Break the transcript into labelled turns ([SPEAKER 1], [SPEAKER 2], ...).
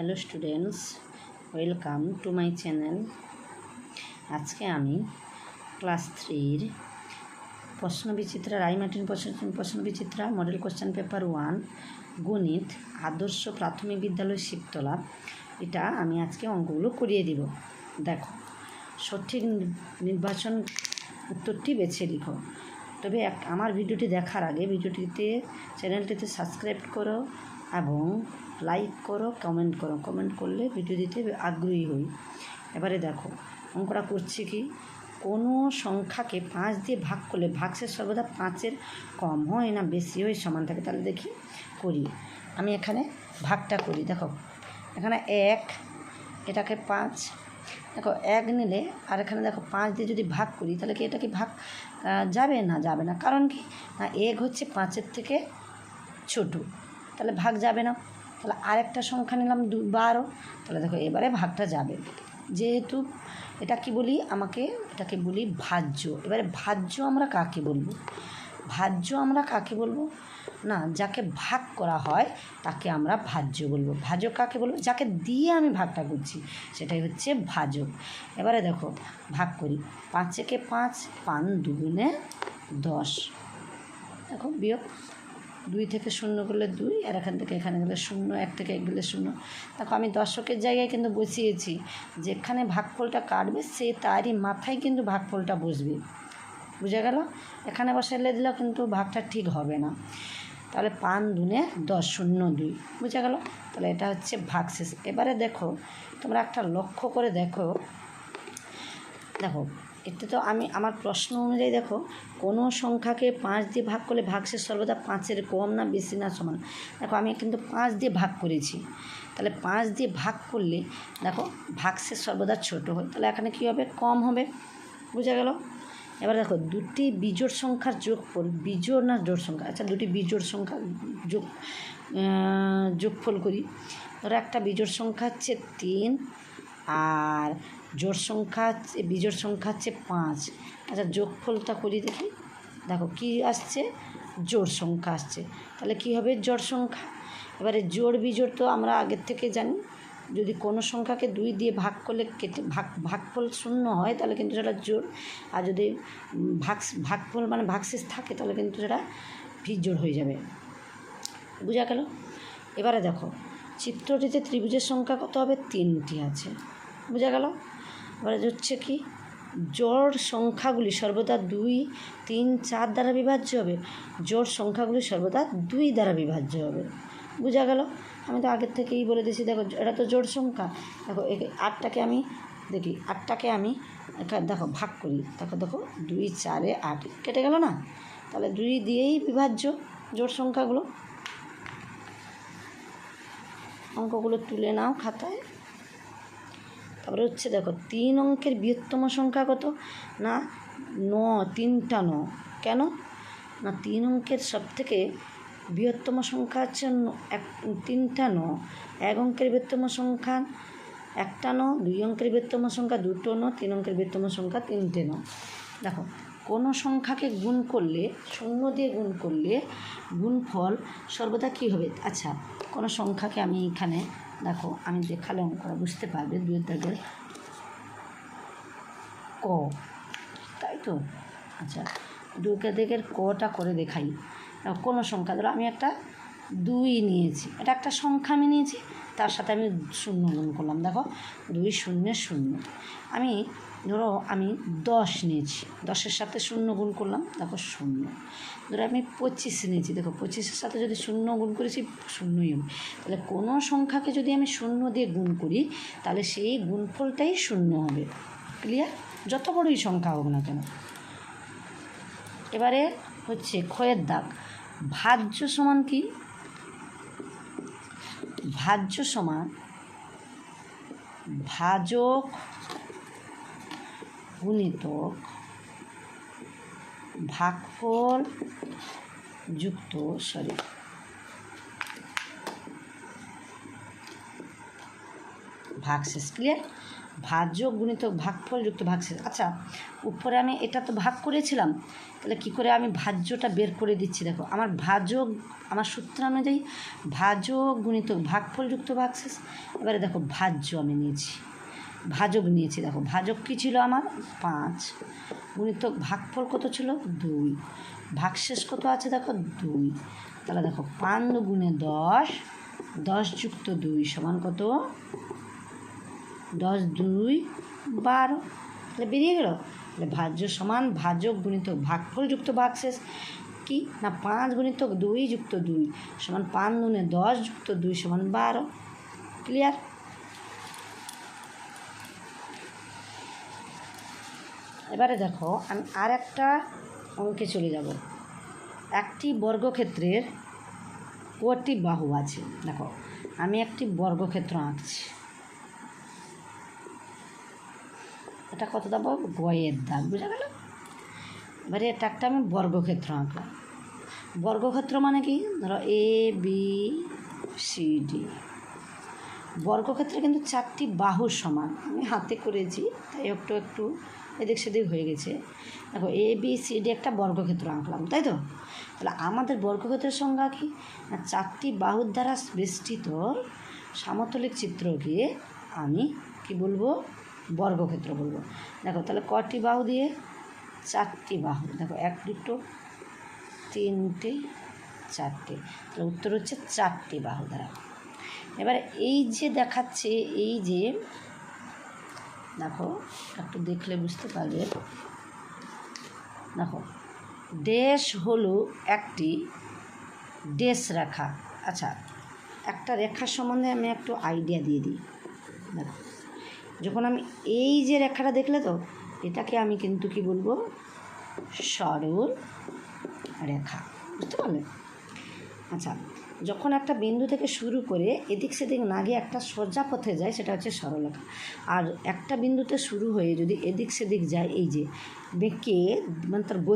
[SPEAKER 1] Hello students welcome to my channel আজকে আমি class থ্রির প্রশ্নবিচিত্রা রাইমার্টিন প্রশ্ন প্রশ্নবিচিত্রা মডেল কোশ্চেন পেপার ওয়ান গণিত, আদর্শ প্রাথমিক বিদ্যালয় শিবতলা। এটা আমি আজকে অঙ্কগুলো করিয়ে দিব। দেখো, সঠিক নির্বাচন উত্তরটি বেছে লিখো। তবে আমার ভিডিওটি দেখার আগে ভিডিওটিতে চ্যানেলটিতে সাবস্ক্রাইব করো। এবং লাইক করো কমেন্ট করো। কমেন্ট করলে ভিডিও দিতে আগ্রহী হই। এবারে দেখো, অঙ্কটা করছি কি? কোনো সংখ্যাকে পাঁচ দিয়ে ভাগ করলে ভাগশেষ সর্বদা পাঁচের কম হয় না বেশি হয় সমান থাকে? তাহলে দেখি করি। আমি এখানে ভাগটা করি। দেখো, এখানে এক, এটাকে পাঁচ। দেখো, এক নিলে আর এখানে দেখো পাঁচ দিয়ে যদি ভাগ করি, তাহলে কি এটা কি ভাগ যাবে না? যাবে না। কারণ কি? না, এক হচ্ছে পাঁচের থেকে ছোটো। তাহলে ভাগ যাবে না। তাহলে আরেকটা সংখ্যা নিলাম দু, বারো। তাহলে দেখো এবারে ভাগটা যাবে। যেহেতু এটা কি বলি আমাকে, এটাকে বলি ভাজ্য। এবারে ভাজ্য আমরা কাকে বলব? ভাজ্য আমরা কাকে বলব? না, যাকে ভাগ করা হয় তাকে আমরা ভাজ্য বলব। ভাজক কাকে বলব? যাকে দিয়ে আমি ভাগটা করছি, সেটাই হচ্ছে ভাজক। এবারে দেখো, ভাগ করি। পাঁচেকে পাঁচ পান দুগুণে দশ। দেখো বিয়োগ। দুই থেকে শূন্য করলে দুই, আর এখান থেকে এখানে গেলে শূন্য, এক থেকে এক গেলে শূন্য। দেখো, আমি দর্শকের জায়গায় কিন্তু বসিয়েছি যেখানে ভাগফলটা কাটবে, সে তারই মাথায় কিন্তু ভাগফলটা বসবে। বুঝে গেল? এখানে বসাইলে দিলেও কিন্তু ভাগটা ঠিক হবে না। তাহলে পান দুনে দশ, শূন্য, দুই। বুঝে গেল? তাহলে এটা হচ্ছে ভাগ শেষ এবারে দেখো, তোমরা একটা লক্ষ্য করে দেখো। দেখো এতে তো আমি, আমার প্রশ্ন অনুযায়ী দেখো, কোনো সংখ্যাকে পাঁচ দিয়ে ভাগ করলে ভাগশেষ সর্বদা পাঁচের কম না বেশি না সমান? দেখো, আমি কিন্তু পাঁচ দিয়ে ভাগ করেছি। তাহলে পাঁচ দিয়ে ভাগ করলে, দেখো, ভাগশেষ সর্বদা ছোট হয়। তাহলে এখানে কী হবে? কম হবে। বুঝা গেল? এবার দেখো, দুটি বিজোড় সংখ্যার যোগফল, বিজোড় না জোড় সংখ্যা? আচ্ছা দুটি বিজোড় সংখ্যা যোগ যোগফল করি। ধরো একটা বিজোড় সংখ্যা হচ্ছে তিন, আর জোড় সংখ্যা বিজোড় সংখ্যা হচ্ছে পাঁচ। আচ্ছা যোগফলটা করি দেখি। দেখো, কি আসছে? জোড় সংখ্যা আসছে। তাহলে কি হবে? জোড় সংখ্যা। এবারে জোড় বিজোড় তো আমরা আগের থেকে জানি। যদি কোনো সংখ্যাকে দুই দিয়ে ভাগ করলে কেটে ভাগ, ভাগফল শূন্য হয়, তাহলে কিন্তু সেটা জোড়। আর যদি ভাগ, ভাগফল মানে ভাগশেষ থাকে, তাহলে কিন্তু সেটা ভিজোড় হয়ে যাবে। বোঝা গেল? এবারে দেখো, চিত্রটিতে ত্রিভুজের সংখ্যা কত হবে? তিনটি আছে। বোঝা গেল? এবারে হচ্ছে কি জোড় সংখ্যাগুলি সর্বদা দুই, তিন, চার দ্বারা বিভাজ্য হবে। জোড় সংখ্যাগুলি সর্বদা দুই দ্বারা বিভাজ্য হবে। বোঝা গেল? আমি তো আগের থেকেই বলে দিয়েছি, দেখো, এটা তো জোড় সংখ্যা। দেখো আটটাকে আমি দেখি, আটটাকে আমি দেখো, ভাগ করি। দেখো দেখো, দুই, চারে আট, কেটে গেল না? তাহলে দুই দিয়েই বিভাজ্য জোড় সংখ্যাগুলো। অঙ্কগুলো তুলে নাও খাতায়। তারপরে হচ্ছে দেখো, তিন অঙ্কের বৃহত্তম সংখ্যা কত? না, ন, তিনটা ন। কেন? না, তিন অঙ্কের সব থেকে বৃহত্তম সংখ্যা হচ্ছে এক, তিনটা ন। এক অঙ্কের বৃহত্তম সংখ্যা একটা ন, দুই অঙ্কের বৃহত্তম সংখ্যা দুটো ন, তিন অঙ্কের বৃহত্তম সংখ্যা তিনটে ন। দেখো, কোনো সংখ্যাকে গুণ করলে, শূন্য দিয়ে গুণ করলে গুণফল সর্বদা কী হবে? আচ্ছা কোনো সংখ্যাকে আমি এখানে দেখো, আমি দেখালে ওরা বুঝতে পারবে, দুই দাগের ক, তাই তো? আচ্ছা দুকে দেখের কটা করে দেখাই। কোনো সংখ্যা? ধরো, আমি একটা দুই নিয়েছি। এটা একটা সংখ্যা আমি নিয়েছি, তার সাথে আমি শূন্য গুণ করলাম। দেখো, দুই শূন্য শূন্য। আমি ধরো আমি দশ নিয়েছি। দশের সাথে শূন্য গুণ করলাম দেখো শূন্য। ধরো আমি পঁচিশ নিয়েছি, দেখো পঁচিশের সাথে যদি শূন্য গুণ করেছি শূন্যই হবে। তাহলে কোনো সংখ্যাকে যদি আমি শূন্য দিয়ে গুণ করি, তাহলে সেই গুণফলটাই শূন্য হবে। ক্লিয়ার যত বড়ই সংখ্যা হোক না কেন। এবারে হচ্ছে ক্ষয়ের দাগ। ভাজ্য সমান কি? ভাজ্য সমান ভাজক গুণিতক ভাগফল যুক্ত সরি ভাগশেষ ক্লিয়ার ভাজক গুণিত ভাগফল যুক্ত ভাগশেষ। আচ্ছা উপরে আমি এটা তো ভাগ করেছিলাম, তাহলে কী করে আমি ভাজ্যটা বের করে দিচ্ছি? দেখো, আমার ভাজক আমার সূত্র অনুযায়ী ভাজক গুণিত ভাগফল যুক্ত ভাগশেষ। এবারে দেখো, ভাজ্য আমি নিয়েছি। ভাজক নিয়েছি, দেখো। ভাজক কী ছিল আমার? পাঁচ। গুণিত ভাগফল কত ছিল? দুই। ভাগশেষ কত আছে দেখো? দুই। তাহলে দেখো, পাঁচ গুণে দশ দশ যুক্ত দুই সমান কত? দশ দুই বারো। তাহলে বেরিয়ে গেল? তাহলে ভাজ্য সমান ভাজক গুণিত ভাগফল যুক্ত ভাগশেষ কি? না, পাঁচ গুণিত দুই যুক্ত দুই সমান পাঁচ গুণে দশ যুক্ত দুই সমান বারো। ক্লিয়ার এবারে দেখো, আমি আর একটা অঙ্কে চলে যাব। একটি বর্গক্ষেত্রের কটি বাহু আছে? দেখো, আমি একটি বর্গক্ষেত্র আঁকছি। এটা কত দেবো গয়ের দাগ, বুঝা গেল? এবারে এটা একটা আমি বর্গক্ষেত্র আঁকলাম। বর্গক্ষেত্র মানে কি? ধরো এ বি সি ডি বর্গক্ষেত্রে কিন্তু চারটি বাহুর সমান। আমি হাতে করেছি, তাই একটু একটু এদিক সেদিক হয়ে গেছে। দেখো এ বি সি ডি একটা বর্গক্ষেত্র আঁকলাম, তাই তো? তাহলে আমাদের বর্গক্ষেত্রের সংজ্ঞা কি? না চারটি বাহুর দ্বারা বেষ্টিত সামতলিক চিত্রকে আমি কি বলব? বর্গক্ষেত্র বলব। দেখো, তাহলে কটি বাহু দিয়ে? চারটি বাহু। দেখো, এক, দুটো, তিনটে, চারটে। তাহলে উত্তর হচ্ছে চারটি বাহু দ্বারা। এবারে এই যে দেখাচ্ছে, এই যে দেখো, একটু দেখলে বুঝতে পারবে। দেখো, ড্যাশ হলো একটি ড্যাশ রেখা। আচ্ছা একটা রেখার সম্বন্ধে আমি একটু আইডিয়া দিয়ে দিই। দেখো, যখন আমি এই যে রেখাটা দেখলে তো, এটাকে আমি কিন্তু কি বলব? সরল রেখা। বুঝতে পারলে? আচ্ছা যখন একটা বিন্দু থেকে শুরু করে এদিক সেদিক না গিয়ে একটা সোজা পথে যায়, সেটা হচ্ছে সরলরেখা। আর একটা বিন্দুতে শুরু হয়ে যদি এদিক সেদিক যায়, এই যে, বেঁকে মানে তার